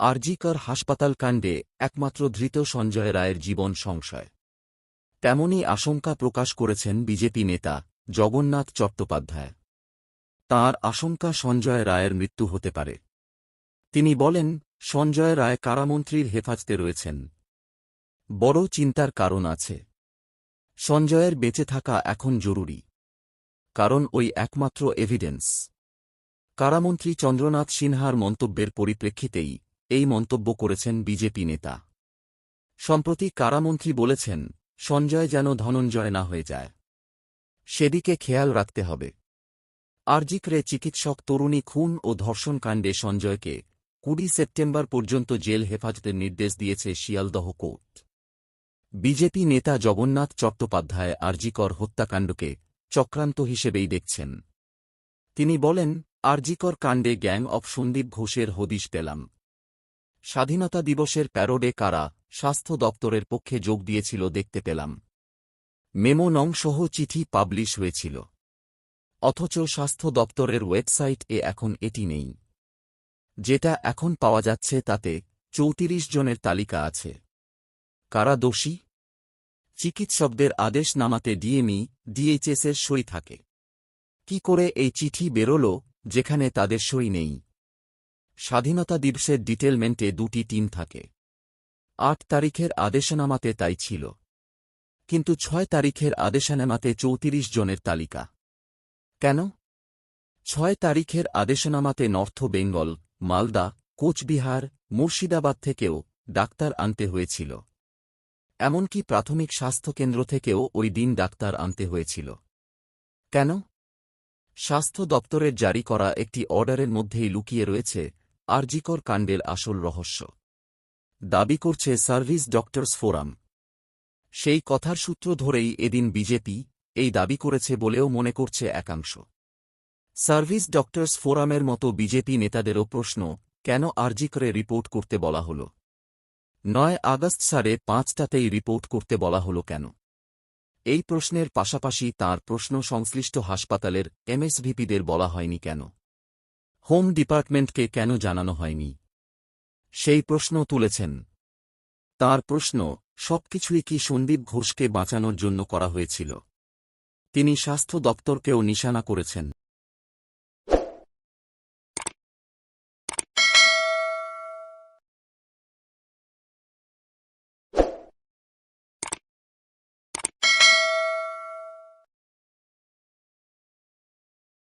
আরজিকর হাসপাতাল কাণ্ডে একমাত্র ধৃত সঞ্জয় রায়ের জীবন সংশয়। তেমনই আশঙ্কা প্রকাশ করেছেন বিজেপি নেতা জগন্নাথ চট্টোপাধ্যায়। তাঁর আশঙ্কা সঞ্জয় রায়ের মৃত্যু হতে পারে। তিনি বলেন, সঞ্জয় রায় কারামন্ত্রীর হেফাজতে রয়েছেন। বড় চিন্তার কারণ আছে। সঞ্জয়ের বেঁচে থাকা এখন জরুরি। কারণ ওই একমাত্র এভিডেন্স কারামন্ত্রী চন্দ্রনাথ সিনহার মন্তব্যের পরিপ্রেক্ষিতেই এই মন্তব্য করেছেন বিজেপি নেতা। সম্প্রতি কারামন্ত্রী বলেছেন, সঞ্জয় যেন ধনঞ্জয় না হয়ে যায়। সেদিকে খেয়াল রাখতে হবে। আরজিকরে চিকিৎসক তরুণী খুন ও ধর্ষণকাণ্ডে সঞ্জয়কে কুড়ি সেপ্টেম্বর পর্যন্ত জেল হেফাজতের নির্দেশ দিয়েছে শিয়ালদহ কোর্ট। বিজেপি নেতা জগন্নাথ চট্টোপাধ্যায় আরজিকর হত্যাকাণ্ডকে চক্রান্ত হিসেবেই দেখছেন। তিনি বলেন, আরজিকর কাণ্ডে গ্যাং অব সন্দীপ ঘোষের হদিশ পেলাম। স্বাধীনতা দিবসের প্যারোডে কারা স্বাস্থ্য দপ্তরের পক্ষে যোগ দিয়েছিল দেখতে পেলাম। মেমো নং সহ চিঠি পাবলিশ হয়েছিল। অথচ স্বাস্থ্য দপ্তরের ওয়েবসাইট এ এখন এটি নেই। যেটা এখন পাওয়া যাচ্ছে তাতে চৌত্রিশ জনের তালিকা আছে। কারা দোষী? চিকিৎসকদের আদেশ নামাতে ডিএমই, ডিএইচএসের সই থাকে। কি করে এই চিঠি বেরোল, যেখানে তাদের সই নেই? স্বাধীনতা দিবসের ডিটেলমেন্টে দুটি টিম থাকে। আট তারিখের আদেশনামাতে তাই ছিল। কিন্তু ছয় তারিখের আদেশনামাতে চৌত্রিশ জনের তালিকা। কেন? ছয় তারিখের আদেশনামাতে নর্থ বেঙ্গল, মালদা, কোচবিহার, মুর্শিদাবাদ থেকেও ডাক্তার আনতে হয়েছিল। এমনকি প্রাথমিক স্বাস্থ্যকেন্দ্র থেকেও ওই দিন ডাক্তার আনতে হয়েছিল। কেন? স্বাস্থ্য দপ্তরের জারি করা একটি অর্ডারের মধ্যেই লুকিয়ে রয়েছে আরজিকর কাণ্ডের আসল রহস্য। দাবি করছে সার্ভিস ডক্টরস ফোরাম। সেই কথার সূত্র ধরেই এদিন বিজেপি এই দাবি করেছে বলেও মনে করছে একাংশ। সার্ভিস ডক্টরস ফোরামের মতো বিজেপি নেতাদেরও প্রশ্ন, কেন আরজি করে রিপোর্ট করতে বলা হল? নয় আগস্ট সাড়ে পাঁচটাতেই রিপোর্ট করতে বলা হল কেন? এই প্রশ্নের পাশাপাশি তার প্রশ্ন সংশ্লিষ্ট হাসপাতালের এমএসভিপিদের বলা হয়নি কেন? হোম ডিপার্টমেন্টকে কেন জানানো হয়নি? সেই প্রশ্ন তুলেছেন। তার প্রশ্ন, সবকিছুই কি সন্দীপ ঘোষকে বাঁচানোর জন্য করা হয়েছিল? তিনি স্বাস্থ্য দপ্তরকেও নিশানা করেছেন।